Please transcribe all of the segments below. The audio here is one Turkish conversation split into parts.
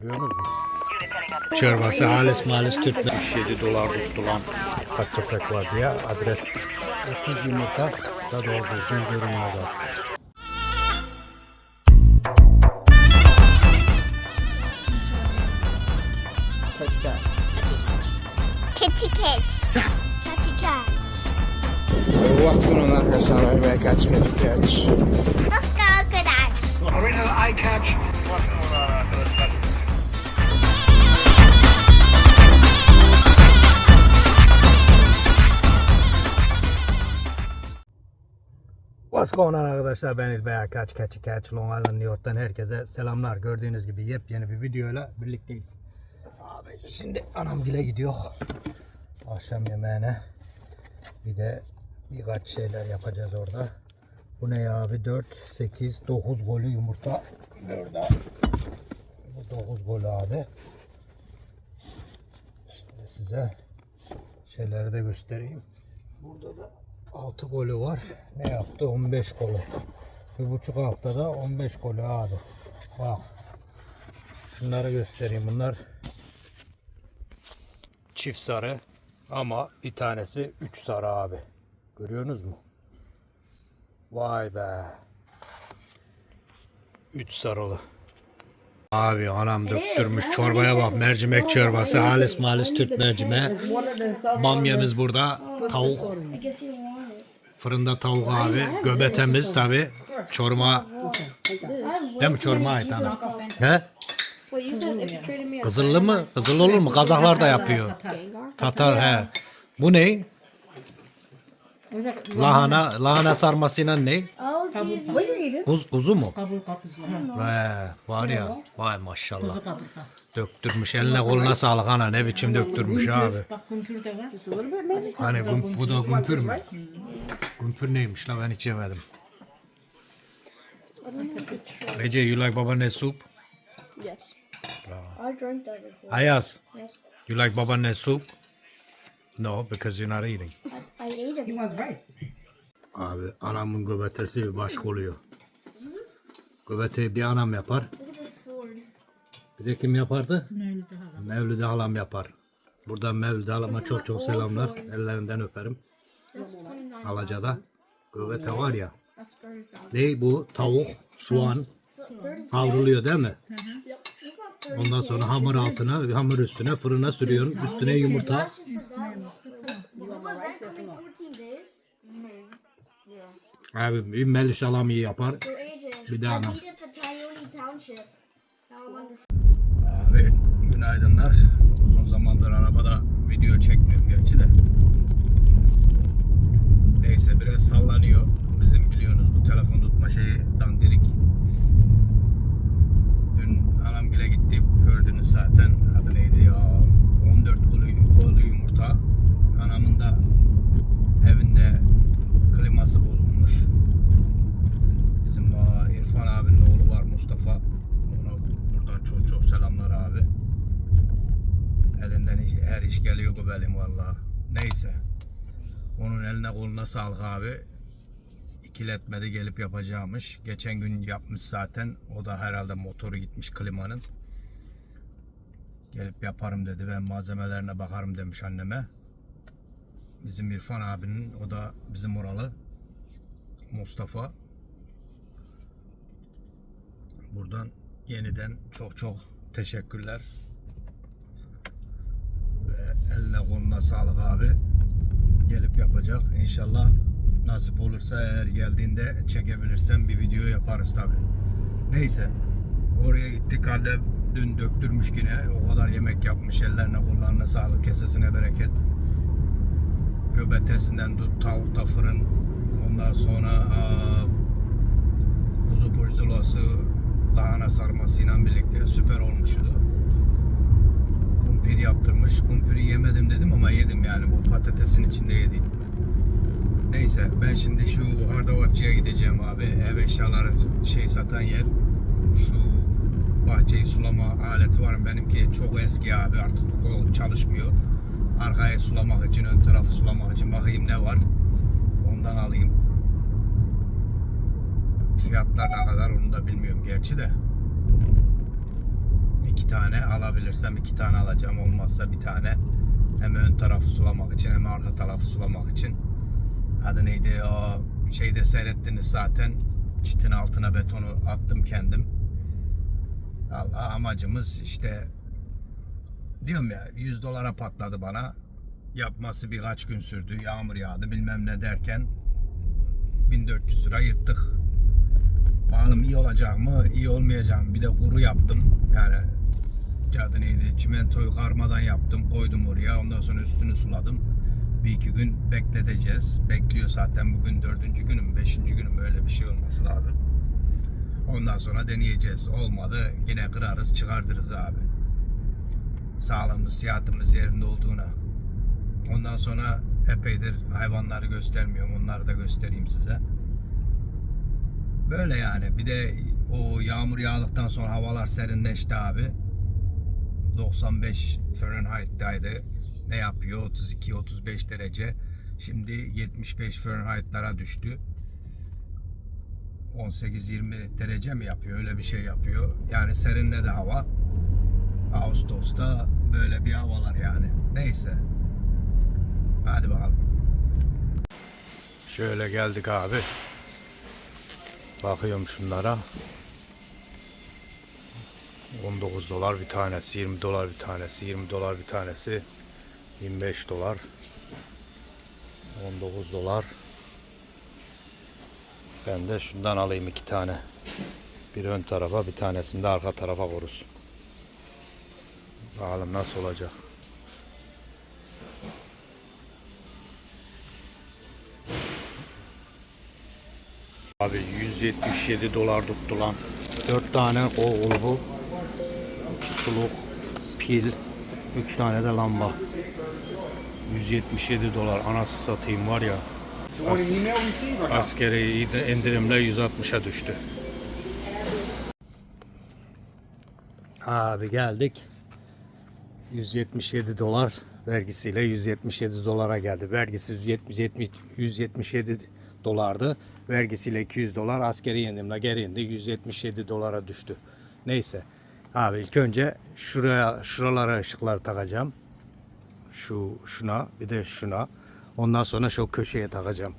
Görüyorsunuz mu? Çorbası halis malis Türkmen. 7 dolar tuttu lan. Kaç köpek var diye adres 30 yumurta da doğru düzgün görünmez artık. Kitty cat. Catchy cat. What's going on arkadaşlar? Ben Ömer Kaç Kaç Kaç. On arkadaşlar ben İlbey Kaç Kaç Kaç Long Island New York'tan herkese selamlar. Gördüğünüz gibi yepyeni bir videoyla birlikteyiz. Abi şimdi anamgile gidiyor. Akşam yemeğine. Bir de birkaç şeyler yapacağız orada. Bu ne ya abi? 4, 8, 9 golü yumurta. Burada. Bu 9 golü abi. Şimdi size şeyleri de göstereyim. Burada da 6 golü var. Ne yaptı? 15 golü. Bir buçuk haftada 15 golü abi. Bak. Şunları göstereyim. Bunlar çift sarı ama bir tanesi 3 sarı abi. Görüyorsunuz mu? Vay be. 3 sarılı. Abi anam döktürmüş çorbaya bak mercimek çorbası halis malis Türk mercimeği. Bamyamız burada tavuk fırında tavuk abi göbetemiz tabi çorma değil mi? Çorma ait. Ana he? Kızıllı mı? Kızıl olur mu? Kazaklar da yapıyor. Tatar he. Bu ne lahana lahana sarmasıyla ne Kuz, kuzu mu? Ve var ya vay maşallah. Döktürmüş eline koluna sağlık ana ne biçim döktürmüş abi. Hani güm- bu da gümpür mü? Gümpür neymiş la ben hiç yemedim. Ece you like babaanne soup? Yes. I drank that before. Ayaz Yes. you like babaanne soup? No because you're not eating. I ate it. Abi anamın göbetesi başka oluyor. Göbeteyi bir anam yapar. Look at this sword. Bir de kim yapardı? Mevlüde halam. Mevlüde halam yapar. Buradan Mevlüde halama çok çok selamlar. Ellerinden öperim. That's 29. Alaca'da. Göbete var ya. Ne bu? Tavuk, soğan So 30. kavruluyor değil mi? It's not 30. Ondan sonra hamur altına, hamur üstüne fırına sürüyorsun. Üstüne yumurta. What was that coming 14 days? Abi bir Meliş halam iyi yapar. Bir daha ana. beat it to Tyone Township. Now I want to Abi günaydınlar. Uzun zamandır arabada video çekmiyorum gerçi de. Neyse biraz sallanıyor. Bizim biliyorsunuz bu telefon tutma şeyi dandirik. Anamgile gittik gördünüz zaten. Adı neydi ya? 14 kolu, kolu yumurta. Anamın da evinde kliması bozulmuş. Bizim aa, İrfan abinin oğlu var Mustafa. Ona buradan çok çok selamlar abi. Elinden her iş geliyor bu benim valla. Neyse. Onun eline koluna sağlık abi. İkiletmedi gelip yapacağımış. Geçen gün yapmış zaten. O da herhalde motoru gitmiş klimanın. Gelip yaparım dedi. Ben malzemelerine bakarım demiş anneme. Bizim İrfan abinin o da bizim oralı. Mustafa. Buradan yeniden çok çok teşekkürler. Ve eline koluna sağlık abi. Gelip yapacak. İnşallah nasip olursa eğer geldiğinde çekebilirsem bir video yaparız tabi. Neyse. Oraya gittik. Annem dün döktürmüş yine. O kadar yemek yapmış. Ellerine kollarına sağlık. Kesesine bereket. Göbetesinden tut. Tavukta fırın. Ondan sonra aa, kuzu pulsulası lahana sarmasıyla birlikte süper olmuştu. Kumpir yaptırmış. Kumpiri yemedim dedim ama yedim yani bu patatesin içinde yedim. Neyse ben şimdi şu hardavacıya gideceğim abi. Ev eşyaları şey satan yer. Şu bahçeyi sulama aleti var. Benimki çok eski abi artık o çalışmıyor. Arkayı sulamak için, ön tarafı sulamak için bakayım ne var. Ondan alayım. Fiyatlar ne kadar onu da bilmiyorum gerçi de. iki tane alabilirsem iki tane alacağım. Olmazsa bir tane. Hem ön tarafı sulamak için hem arka tarafı sulamak için. Adı neydi o şeyde seyrettiniz zaten. Çitin altına betonu attım kendim. Allah amacımız işte diyorum ya 100 dolara patladı bana. Yapması birkaç gün sürdü. Yağmur yağdı bilmem ne derken 1400 lira yırttık. Bakalım iyi olacak mı, iyi olmayacak mı? Bir de kuru yaptım. Yani adı neydi? Çimentoyu karmadan yaptım. Koydum oraya. Ondan sonra üstünü suladım. Bir iki gün bekleteceğiz. Bekliyor zaten bugün dördüncü günüm, beşinci günüm öyle bir şey olması lazım. Ondan sonra deneyeceğiz. Olmadı yine kırarız, çıkardırız abi. Sağlığımız, sıhhatimiz yerinde olduğuna. Ondan sonra epeydir hayvanları göstermiyorum. Onları da göstereyim size. Böyle yani. Bir de o yağmur yağdıktan sonra havalar serinleşti abi. 95 Fahrenheit'taydı. Ne yapıyor? 32-35 derece. Şimdi 75 Fahrenheit'lara düştü. 18-20 derece mi yapıyor? Öyle bir şey yapıyor. Yani serinledi hava. Ağustos'ta böyle bir havalar yani. Neyse. Hadi bakalım. Şöyle geldik abi. Bakıyorum şunlara. 19 dolar bir tanesi, 20 dolar bir tanesi, 20 dolar bir tanesi, 25 dolar, 19 dolar. Ben de şundan alayım iki tane. Bir ön tarafa, bir tanesini de arka tarafa korusun. Bakalım nasıl olacak. Abi 177 dolar tuttu lan. 4 tane o bu. Suluk, pil, 3 tane de lamba. 177 dolar anası satayım var ya. As askeri indirimle 160'a düştü. Abi geldik. 177 dolar vergisiyle 177 dolara geldi. Vergisi 170, 177 dolardı. Vergisiyle 200 dolar. Askeri indirimle geri indi. 177 dolara düştü. Neyse. Abi ilk önce şuraya şuralara ışıklar takacağım. Şu şuna bir de şuna. Ondan sonra şu köşeye takacağım.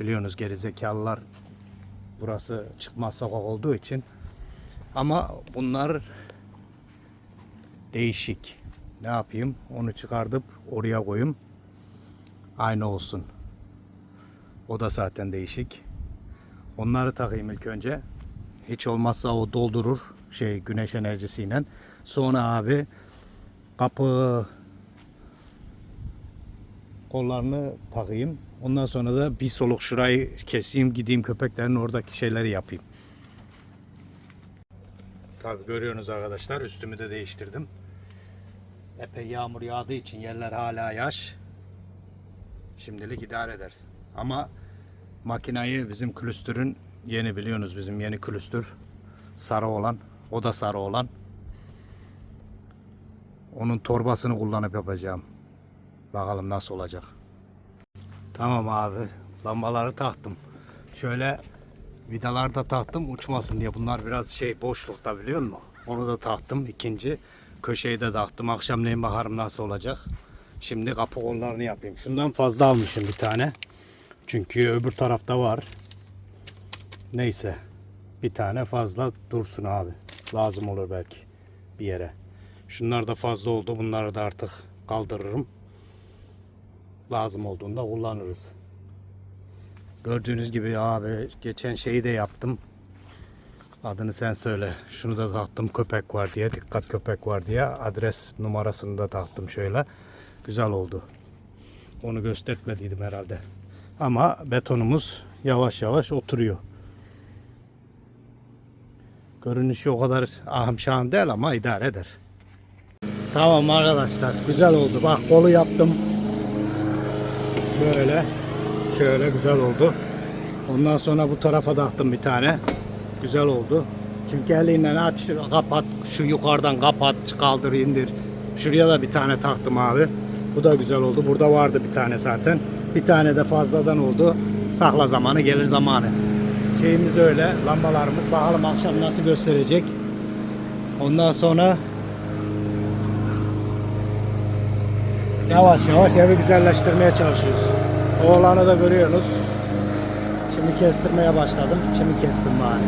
Biliyorsunuz gerizekalılar burası çıkmaz sokak olduğu için. Ama bunlar değişik. Ne yapayım? Onu çıkartıp oraya koyayım. Aynı olsun. O da zaten değişik. Onları takayım ilk önce. Hiç olmazsa o doldurur şey güneş enerjisiyle. Sonra abi kapı kollarını takayım. Ondan sonra da bir soluk şurayı keseyim gideyim köpeklerin oradaki şeyleri yapayım. Tabi görüyorsunuz arkadaşlar üstümü de değiştirdim. Epey yağmur yağdığı için yerler hala yaş. Şimdilik idare eder. Ama makinayı bizim külüstürün yeni biliyorsunuz bizim yeni külüstür sarı olan o da sarı olan onun torbasını kullanıp yapacağım. Bakalım nasıl olacak. Tamam abi. Lambaları taktım. Şöyle vidalar da taktım uçmasın diye. Bunlar biraz şey boşlukta biliyor musun? Onu da taktım. ikinci köşeyi de taktım. Akşamleyin bakarım nasıl olacak. Şimdi kapı kollarını yapayım. Şundan fazla almışım bir tane. Çünkü öbür tarafta var. Neyse. Bir tane fazla dursun abi. Lazım olur belki bir yere. Şunlar da fazla oldu. Bunları da artık kaldırırım. Lazım olduğunda kullanırız. Gördüğünüz gibi abi geçen şeyi de yaptım. Adını sen söyle. Şunu da taktım köpek var diye. Dikkat köpek var diye. Adres numarasını da taktım şöyle. Güzel oldu. Onu göstermediydim herhalde. Ama betonumuz yavaş yavaş oturuyor. Görünüşü o kadar ahım şahım değil ama idare eder. Tamam arkadaşlar güzel oldu. Bak kolu yaptım. Böyle. Şöyle güzel oldu. Ondan sonra bu tarafa taktım bir tane. Güzel oldu. Çünkü eliyle aç, kapat, şu yukarıdan kapat, kaldır, indir. Şuraya da bir tane taktım abi. Bu da güzel oldu. Burada vardı bir tane zaten. Bir tane de fazladan oldu. Sakla zamanı gelir zamanı. Şeyimiz öyle. Lambalarımız. Bakalım akşam nasıl gösterecek. Ondan sonra Yavaş yavaş evi güzelleştirmeye çalışıyoruz. Oğlanı da görüyorsunuz. Çimi kestirmeye başladım. Çimi kessin bari.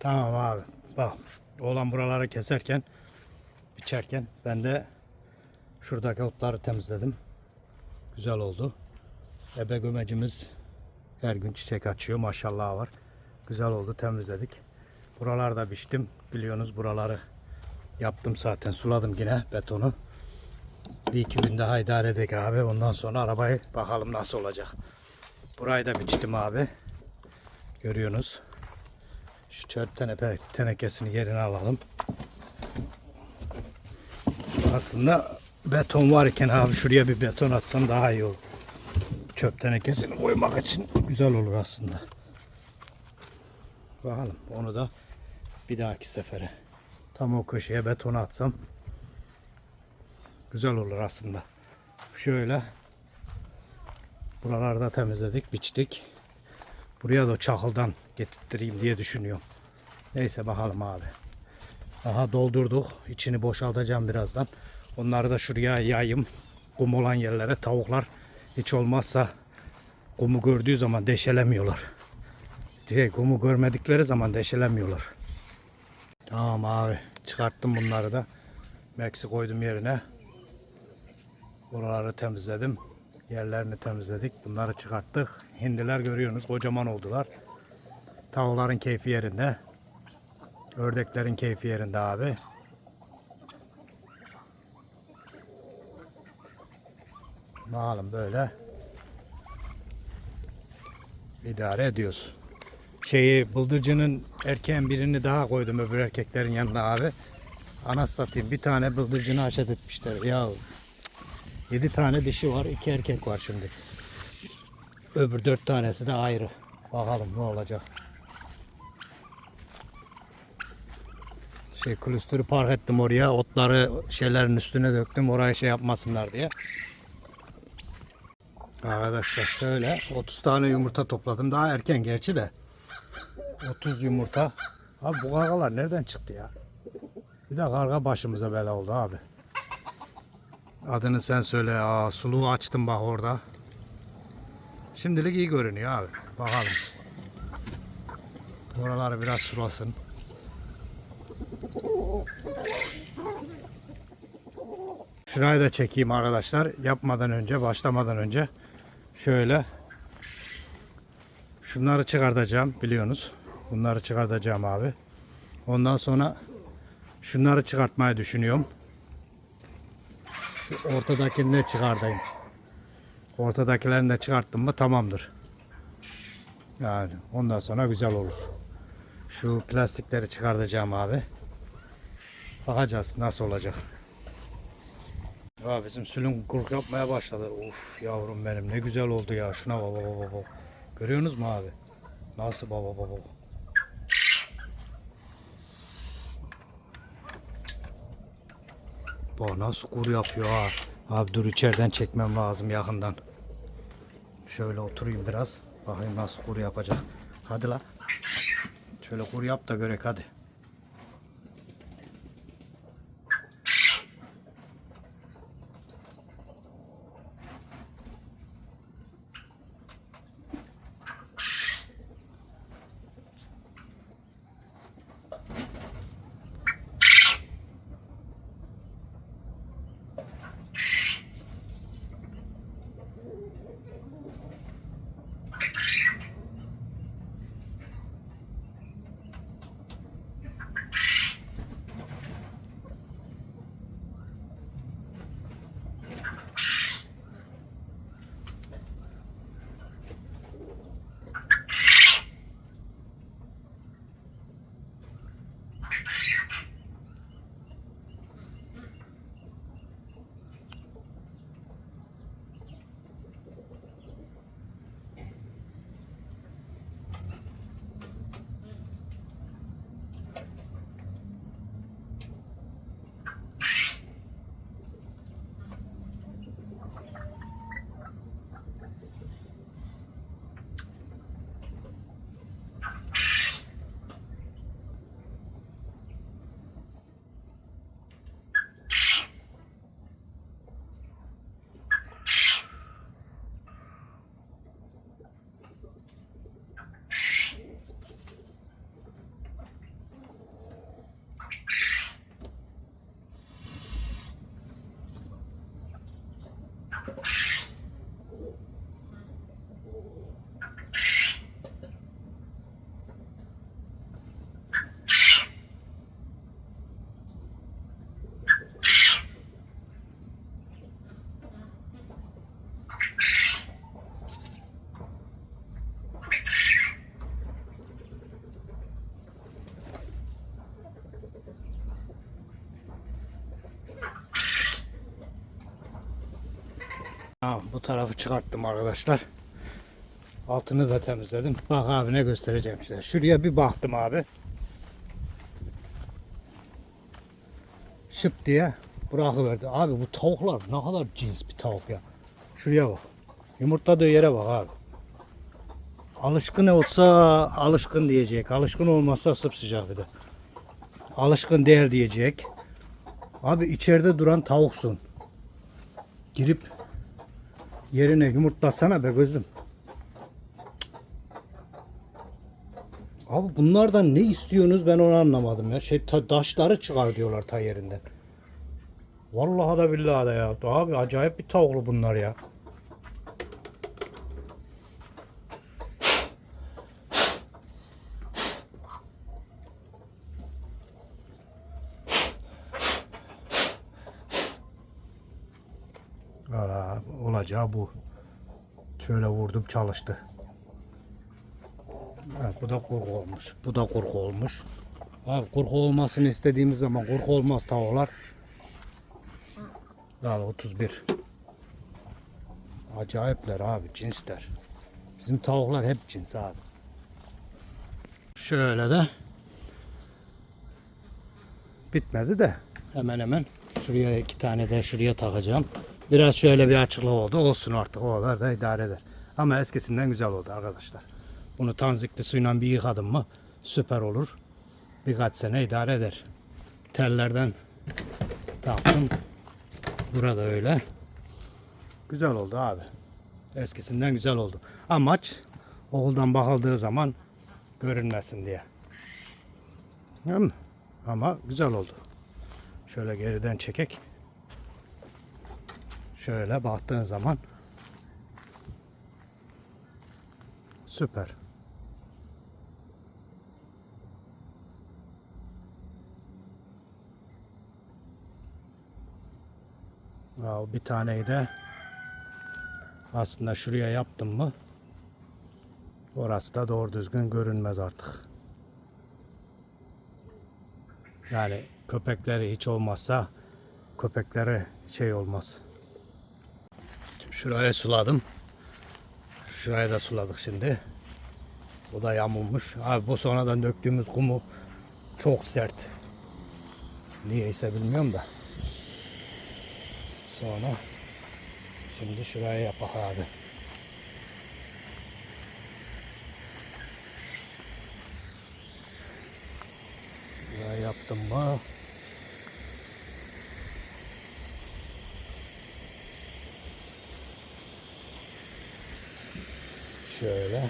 Tamam abi. Bak. Oğlan buraları keserken, biçerken ben de şuradaki otları temizledim. Güzel oldu. Ebe gömecimiz her gün çiçek açıyor. Maşallah var. Güzel oldu. Temizledik. Buralarda biçtim. Biliyorsunuz buraları yaptım zaten. Suladım yine betonu. Bir iki gün daha idare edek abi. Ondan sonra arabayı bakalım nasıl olacak. Burayı da biçtim abi. Görüyorsunuz. Şu çöp tenepe, tenekesini yerine alalım. Aslında beton varken abi şuraya bir beton atsam daha iyi olur. Çöp tenekesini koymak için güzel olur aslında. Bakalım onu da bir dahaki sefere. Tam o köşeye beton atsam güzel olur aslında. Şöyle buralarda temizledik, biçtik. Buraya da çakıldan getirttireyim diye düşünüyorum. Neyse bakalım abi. Aha doldurduk. İçini boşaltacağım birazdan. Onları da şuraya yayayım. Kum olan yerlere tavuklar hiç olmazsa kumu gördüğü zaman deşelemiyorlar. Şey, kumu görmedikleri zaman deşelemiyorlar. Tamam abi. Çıkarttım bunları da. Meksi koydum yerine. Buraları temizledim. Yerlerini temizledik. Bunları çıkarttık. Hindiler görüyorsunuz kocaman oldular. Tavukların keyfi yerinde. Ördeklerin keyfi yerinde abi. Bakalım böyle idare ediyoruz. Şeyi bıldırcının erkeğin birini daha koydum öbür erkeklerin yanına abi. Anas satayım bir tane bıldırcını haşet etmişler. Ya 7 tane dişi var, iki erkek var şimdi. Öbür dört tanesi de ayrı. Bakalım ne olacak. Şey klüstürü park ettim oraya. Otları şeylerin üstüne döktüm. Oraya şey yapmasınlar diye. Arkadaşlar şöyle 30 tane yumurta topladım. Daha erken gerçi de. 30 yumurta. Abi bu kargalar nereden çıktı ya? Bir de karga başımıza bela oldu abi. Adını sen söyle. Aa, suluğu açtım bak orada. Şimdilik iyi görünüyor abi. Bakalım. Buraları biraz sulasın. Şurayı da çekeyim arkadaşlar. Yapmadan önce, başlamadan önce şöyle şunları çıkartacağım biliyorsunuz. Bunları çıkartacağım abi. Ondan sonra şunları çıkartmayı düşünüyorum. Şu ortadakini de çıkartayım. Ortadakilerini de çıkarttım mı tamamdır. Yani ondan sonra güzel olur. Şu plastikleri çıkartacağım abi. Bakacağız nasıl olacak. Ya bizim sülün kurk yapmaya başladı. Uf yavrum benim ne güzel oldu ya. Şuna baba baba baba. Görüyorsunuz mu abi? Nasıl baba baba. Bak nasıl kur yapıyor ha. Abi dur içeriden çekmem lazım yakından. Şöyle oturayım biraz. Bakayım nasıl kur yapacak. Hadi la. Şöyle kur yap da görek hadi. Bu tarafı çıkarttım arkadaşlar. Altını da temizledim. Bak abi ne göstereceğim size. Şuraya bir baktım abi. Şıp diye bırakıverdi. Abi bu tavuklar ne kadar cins bir tavuk ya. Şuraya bak. Yumurtladığı yere bak abi. Alışkın olsa alışkın diyecek. Alışkın olmazsa sıcak bir de. Alışkın değil diyecek. Abi içeride duran tavuksun. Girip yerine yumurtlasana be gözüm. Abi bunlardan ne istiyorsunuz ben onu anlamadım ya. Şey ta- taşları çıkar diyorlar ta yerinden. Vallahi da billahi da ya. Abi acayip bir tavuklu bunlar ya. Valla olacağı bu. Şöyle vurdum çalıştı. Evet, bu da kurgu olmuş. Bu da kurgu olmuş. Abi kurgu olmasını istediğimiz zaman kurgu olmaz tavuklar. Al 31. Acayipler abi cinsler. Bizim tavuklar hep cins abi. Şöyle de bitmedi de hemen hemen şuraya iki tane de şuraya takacağım. Biraz şöyle bir açıklık oldu. Olsun artık o da idare eder. Ama eskisinden güzel oldu arkadaşlar. Bunu tanzikli suyla bir yıkadım mı süper olur. Birkaç sene idare eder. Tellerden taktım. Burada öyle. Güzel oldu abi. Eskisinden güzel oldu. Amaç oğuldan bakıldığı zaman görünmesin diye. Değil? Ama güzel oldu. Şöyle geriden çekek. Şöyle baktığın zaman süper. Ya bir taneyi de aslında şuraya yaptım mı orası da doğru düzgün görünmez artık. Yani köpekleri hiç olmazsa köpekleri şey olmaz. Şuraya suladım. Şuraya da suladık şimdi. Bu da yamulmuş. Abi bu sonradan döktüğümüz kumu çok sert. Niyeyse bilmiyorum da. Sonra şimdi şuraya yapak abi. Şuraya yaptım mı? Şöyle.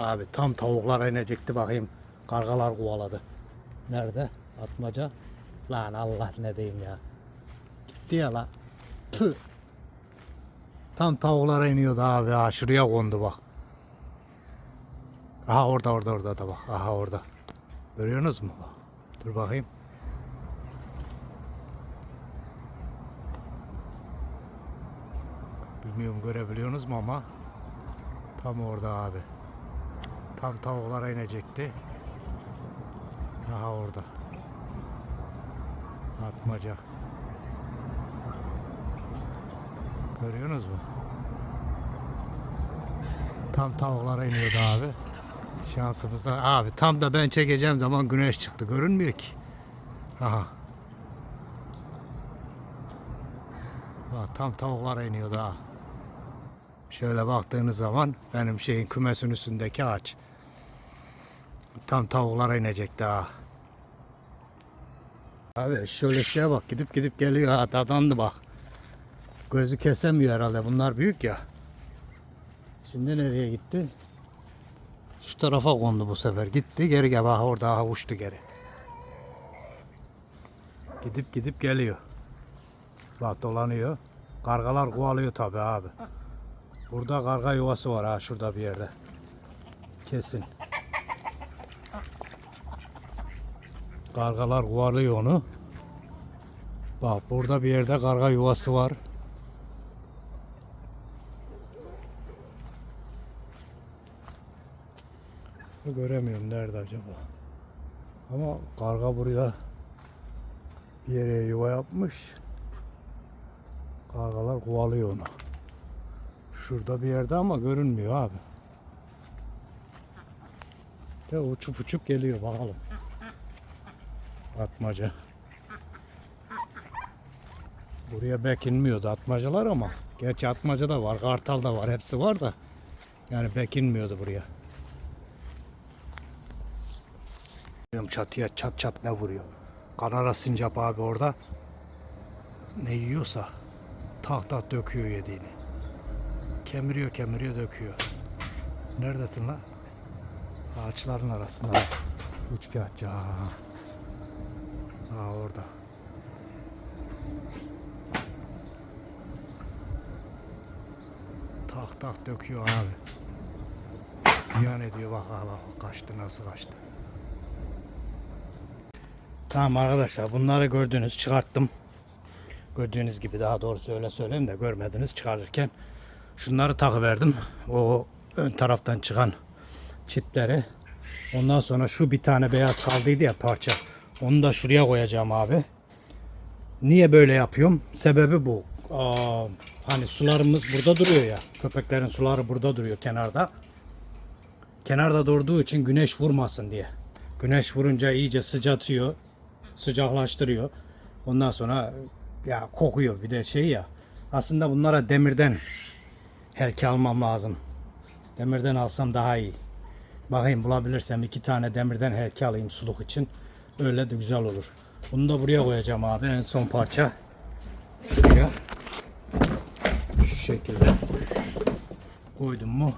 Abi tam tavuklar inecekti bakayım. Kargalar kovaladı. Nerede? Atmaca. Lan Allah ne diyeyim ya. Gitti ya la. Tüh. Tam tavuklara iniyordu abi. Ha, şuraya kondu bak. Aha orada orada orada da bak. Aha orada. Görüyorsunuz mu? Dur bakayım. Bilmiyorum görebiliyorsunuz mu ama tam orada abi. Tam tavuklara inecekti. Aha orada. Atmaca. Görüyorsunuz mu? Tam tavuklara iniyordu abi. Şansımızdan abi tam da ben çekeceğim zaman güneş çıktı. Görünmüyor ki. Aha. Bak, tam tavuklara iniyordu ha. Şöyle baktığınız zaman benim şeyin kümesin üstündeki ağaç. Tam tavuklara inecek daha. Abi şöyle şeye bak gidip gidip geliyor ha dadandı bak. Gözü kesemiyor herhalde bunlar büyük ya. Şimdi nereye gitti? Şu tarafa kondu bu sefer. Gitti geri gel. Bak orada aha uçtu geri. Gidip gidip geliyor. Bak dolanıyor. Kargalar kovalıyor tabi abi. Burada karga yuvası var ha şurada bir yerde. Kesin. Kargalar kovalıyor onu. Bak burada bir yerde karga yuvası var. Göremiyorum nerede acaba. Ama karga buraya bir yere yuva yapmış. Kargalar kovalıyor onu. Şurada bir yerde ama görünmüyor abi. De uçup uçup geliyor bakalım. Atmaca. Buraya bek inmiyordu atmacalar ama. Gerçi atmaca da var, kartal da var, hepsi var da. Yani bek inmiyordu buraya. Çatıya çat çat ne vuruyor. Kanara sincap abi orada. Ne yiyorsa tak döküyor yediğini. Kemiriyor kemiriyor döküyor. Neredesin lan? Ağaçların arasında. Üçkağıtçı. Ha. Ha orada. Tak tak döküyor abi. Ziyan ediyor bak bak bak kaçtı nasıl kaçtı. Tamam arkadaşlar bunları gördünüz çıkarttım. Gördüğünüz gibi daha doğrusu öyle söyleyeyim de görmediniz çıkarırken. Şunları takıverdim. O ön taraftan çıkan çitleri. Ondan sonra şu bir tane beyaz kaldıydı ya parça. Onu da şuraya koyacağım abi. Niye böyle yapıyorum? Sebebi bu. Aa, hani sularımız burada duruyor ya. Köpeklerin suları burada duruyor kenarda. Kenarda durduğu için güneş vurmasın diye. Güneş vurunca iyice sıcatıyor. Sıcaklaştırıyor. Ondan sonra ya kokuyor bir de şey ya. Aslında bunlara demirden helki almam lazım. Demirden alsam daha iyi. Bakayım bulabilirsem iki tane demirden helki alayım suluk için. Öyle de güzel olur. Bunu da buraya koyacağım abi. En son parça. Şuraya. Şu şekilde. Koydum mu?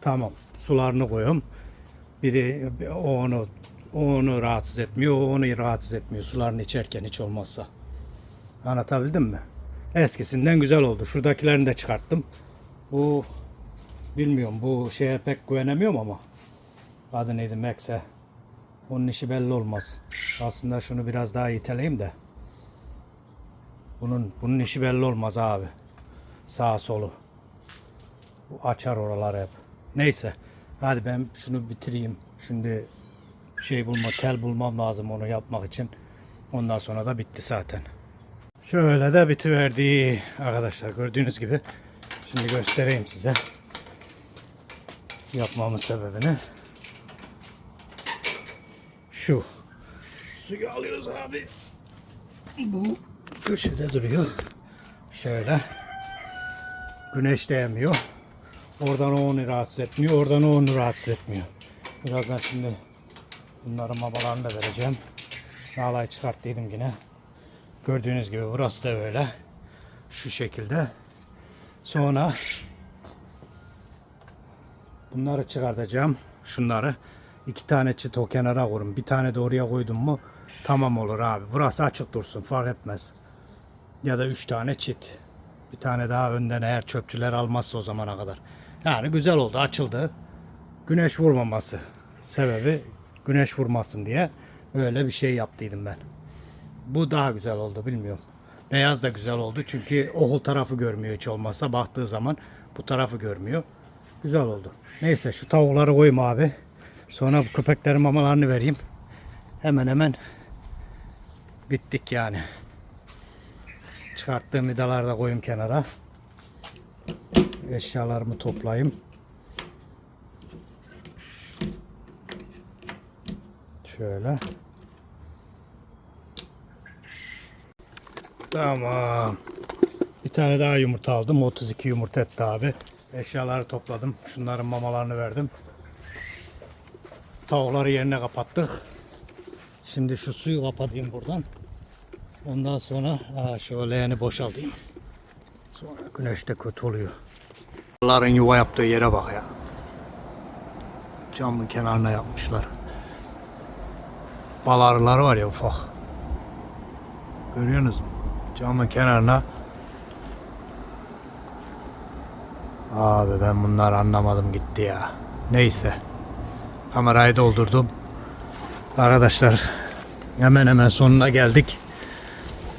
Tamam. Sularını koyuyorum. Biri o onu o onu rahatsız etmiyor, o onu rahatsız etmiyor sularını içerken hiç olmazsa. Anlatabildim mi? Eskisinden güzel oldu. Şuradakilerini de çıkarttım. Bu bilmiyorum bu şeye pek güvenemiyorum ama adı neydi Max'e. Onun işi belli olmaz. Aslında şunu biraz daha iteleyeyim de. Bunun bunun işi belli olmaz abi. Sağ solu. Bu açar oraları hep. Neyse. Hadi ben şunu bitireyim. Şimdi şey bulma, tel bulmam lazım onu yapmak için. Ondan sonra da bitti zaten. Şöyle de bitiverdi arkadaşlar gördüğünüz gibi. Şimdi göstereyim size. Yapmamın sebebini. Şu. Suyu alıyoruz abi. Bu köşede duruyor. Şöyle. Güneş değmiyor. Oradan o onu rahatsız etmiyor. Oradan o onu rahatsız etmiyor. Birazdan şimdi bunların mamalarını da vereceğim. Nalay çıkarttıydım yine. Gördüğünüz gibi burası da böyle. Şu şekilde. Sonra bunları çıkartacağım. Şunları. İki tane çit o kenara koyun. Bir tane de oraya koydum mu tamam olur abi. Burası açık dursun fark etmez. Ya da üç tane çit. Bir tane daha önden eğer çöpçüler almazsa o zamana kadar. Yani güzel oldu açıldı. Güneş vurmaması. Sebebi güneş vurmasın diye öyle bir şey yaptıydım ben. Bu daha güzel oldu bilmiyorum. Beyaz da güzel oldu çünkü okul tarafı görmüyor hiç olmazsa baktığı zaman bu tarafı görmüyor. Güzel oldu. Neyse şu tavukları koyayım abi. Sonra bu köpeklerin mamalarını vereyim. Hemen hemen bittik yani. Çıkarttığım vidaları da koyayım kenara. Eşyalarımı toplayayım. Şöyle. Tamam. Bir tane daha yumurta aldım. 32 yumurta etti abi. Eşyaları topladım. Şunların mamalarını verdim. Tavukları yerine kapattık. Şimdi şu suyu kapatayım buradan. Ondan sonra aa, şu leğeni boşaltayım. Sonra güneşte kötü oluyor. Ların yuva yaptığı yere bak ya. Camın kenarına yapmışlar. Bal arıları var ya ufak. Görüyorsunuz mu? Camın kenarına. Abi ben bunları anlamadım gitti ya. Neyse. Kamerayı doldurdum. Arkadaşlar hemen hemen sonuna geldik.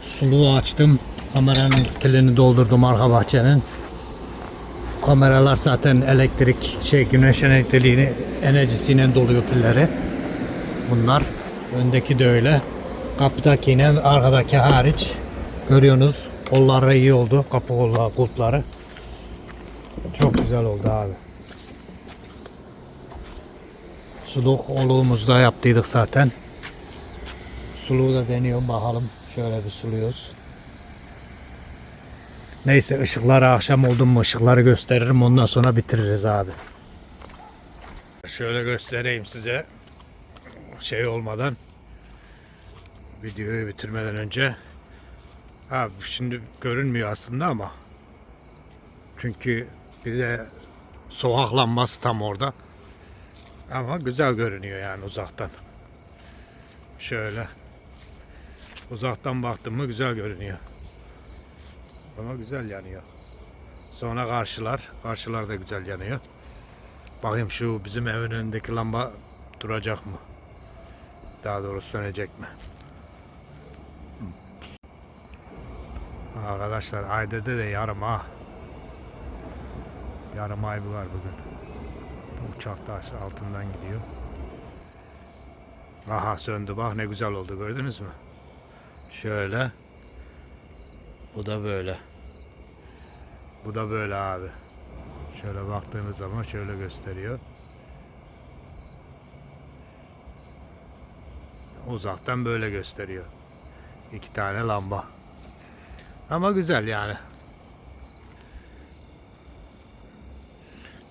Suluğu açtım. Kameranın pilini doldurdum arka bahçenin. Kameralar zaten elektrik şey güneş elektriğini enerjisiyle doluyor pilleri. Bunlar öndeki de öyle. Kapıdaki yine arkadaki hariç görüyorsunuz kolları iyi oldu. Kapı kolları, kulpları. Çok güzel oldu abi. Suluk oluğumuzda yaptıydık zaten. Suluğu da deniyorum bakalım. Şöyle bir suluyoruz. Neyse ışıkları akşam oldu mu ışıkları gösteririm ondan sonra bitiririz abi. Şöyle göstereyim size. Şey olmadan videoyu bitirmeden önce abi şimdi görünmüyor aslında ama çünkü bir de sokak lambası tam orada ama güzel görünüyor yani uzaktan. Şöyle. Uzaktan baktım mı güzel görünüyor. Ama güzel yanıyor. Sonra karşılar. Karşılar da güzel yanıyor. Bakayım şu bizim evin önündeki lamba duracak mı? Daha doğrusu sönecek mi? Arkadaşlar Ayde'de de yarım ha. Yarım ay var bugün. Da altından gidiyor. Aha söndü bak ne güzel oldu gördünüz mü? Şöyle. Bu da böyle. Bu da böyle abi. Şöyle baktığınız zaman şöyle gösteriyor. Uzaktan böyle gösteriyor. İki tane lamba. Ama güzel yani.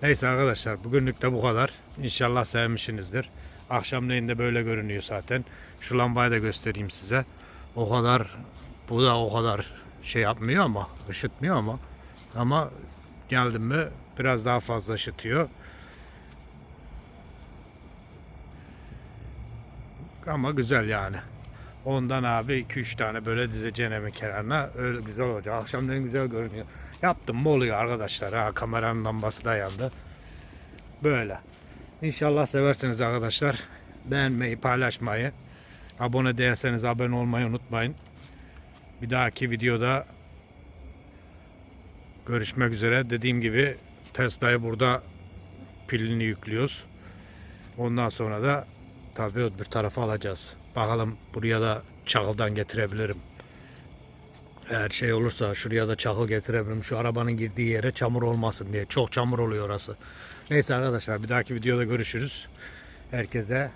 Neyse arkadaşlar bugünlük de bu kadar. İnşallah sevmişsinizdir. Akşamleyin de böyle görünüyor zaten. Şu lambayı da göstereyim size. O kadar bu da o kadar şey yapmıyor ama ışıtmıyor ama ama geldim mi biraz daha fazla ışıtıyor. Ama güzel yani. Ondan abi 2-3 tane böyle dizeceğin evin kenarına öyle güzel olacak. Akşamleyin güzel görünüyor. Yaptım mı oluyor arkadaşlar. Ha, kameranın lambası da. Böyle. İnşallah seversiniz arkadaşlar. Beğenmeyi, paylaşmayı. Abone değilseniz abone olmayı unutmayın. Bir dahaki videoda görüşmek üzere. Dediğim gibi Tesla'yı burada pilini yüklüyoruz. Ondan sonra da tabii öbür tarafa alacağız. Bakalım buraya da çakıldan getirebilirim. Eğer şey olursa şuraya da çakıl getirebilirim. Şu arabanın girdiği yere çamur olmasın diye. Çok çamur oluyor orası. Neyse arkadaşlar bir dahaki videoda görüşürüz. Herkese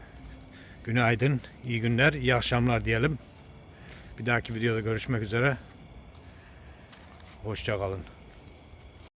günaydın, iyi günler, iyi akşamlar diyelim. Bir dahaki videoda görüşmek üzere. Hoşçakalın.